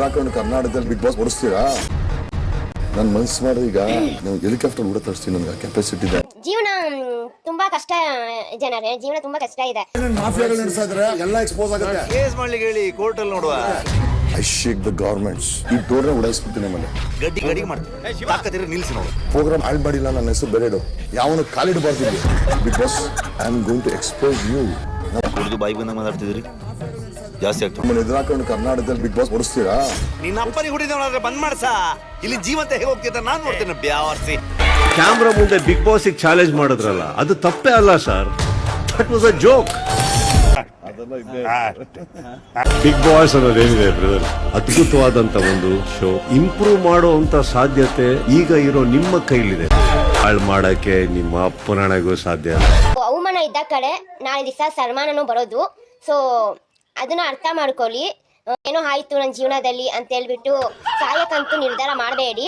ಹಾಕೊಂಡು ಕರ್ನಾಟಕದಲ್ಲಿ big boss ಓಡಿಸ್ತೀರಾ? ನನ್ ಮನ್ಸು ಮಾಡಿ ಈಗ ನೀವು ಹೆಲಿಕಾಪ್ಟರ್ ಕೂಡ ತರಿಸ್ತೀನಿ ನನಗೆ ಕೆಪಾಸಿಟಿ ಇದೆ. ಜೀವನ ತುಂಬಾ ಕಷ್ಟ ಜನರೇ ಜೀವನ ತುಂಬಾ ಕಷ್ಟ ಇದೆ. ಮಾಫಿಯಾಗಳು ನಡೆಸ್ತಾ ಇದ್ರೆ? ಎಲ್ಲ ಎಕ್ಸ್ಪೋಸ್ ಆಗುತ್ತೆ. ಕೇಸ್ ಮಾಡ್ಲಿಕ್ಕೆ ಹೇಳಿ ಕೋರ್ಟಲ್ಲಿ ನೋಡುವ. ಐ ಶೇಕ್ ದ ಗವರ್ಮೆಂಟ್ಸ್ ಈ ಡೋರ್ನ ಉಡಾಯಿಸ್ಬಿಡ್ತೀನಿ ಮನೆ ಗಡ್ಡಿ ಗಡಿ ಮಾಡ್ತೀನಿ. ತಾಕತ್ತಿದ್ರೆ ನಿಲ್ಸಿ ನೋಡು. ಪ್ರೋಗ್ರಾಮ್ ಹಾಳು ಮಾಡಿಲ್ಲ ನನ್ನ ಹೆಸರು ಬೇರೆ ಯಾವನು ಕಾಲಿಡಬಾರ್ದಿಲ್ಲ Bigg Boss I am going to expose you ಕುಡಿದು ಬಾಯಿ ಬಂದ ಮಾತಾಡ್ತಿದ್ರಿ ಜಾಸ್ತಿ ಆಗ್ತದೆ. ನಮ್ಮನ್ನ ಎದುರಾಕೊಂಡು ಕರ್ನಾಟಕದಲ್ಲಿ ಬಿಗ್ ಬಾಸ್ ಓಡಿಸ್ತೀರಾ? ನಿನ್ನ ಅಪ್ಪನಿಗೆ ಹುಡಿದವನಾದ್ರೆ ಬಂದ್ ಮಾಡ್ಸ? ಇಲ್ಲಿ ಜೀವಂತ ಹೇಗೆ ಹೋಗ್ತಿದ್ದ ನಾನ್ ನೋಡ್ತೇನೆ ಬ್ಯಾವರ್ಸಿ ಕ್ಯಾಮ್ರಾ ಮುಂದೆ ಬಿಗ್ ಬಾಸ್ ಚಾಲೆಂಜ್ ಮಾಡಿದ್ರಲ್ಲ ಅದು ತಪ್ಪೇ ಅಲ್ಲ sir. That was a joke Bigg Boss ಅನ್ನೋದೇನಿದೆ brother? ಅದ್ಭುತವಾದಂತ ಒಂದು ಶೋ ಇಂಪ್ರೂವ್ ಮಾಡುವಂತ ಸಾಧ್ಯತೆ ಈಗ ಇರೋ ನಿಮ್ಮ ಕೈಲಿದೆ. ಹಾಳು ಮಾಡಕ್ಕೆ ನಿಮ್ಮ ಅಪ್ಪನಣೆಗೂ ಸಾಧ್ಯ ಇಲ್ಲ ಅವಮಾನ ಇದ್ದ ಕಡೆ ನಾಳೆ ದಿವಸ ಸನ್ಮಾನನೂ ಬರೋದು. ಸೊ ಅದನ್ನ ಅರ್ಥ ಮಾಡ್ಕೊಳ್ಳಿ. ಏನೋ ಆಯ್ತು ನನ್ನ ಜೀವನದಲ್ಲಿ ಅಂತ ಹೇಳ್ಬಿಟ್ಟು ಸಾಯಕ್ಕಂತೂ ನಿರ್ಧಾರ ಮಾಡಬೇಡಿ.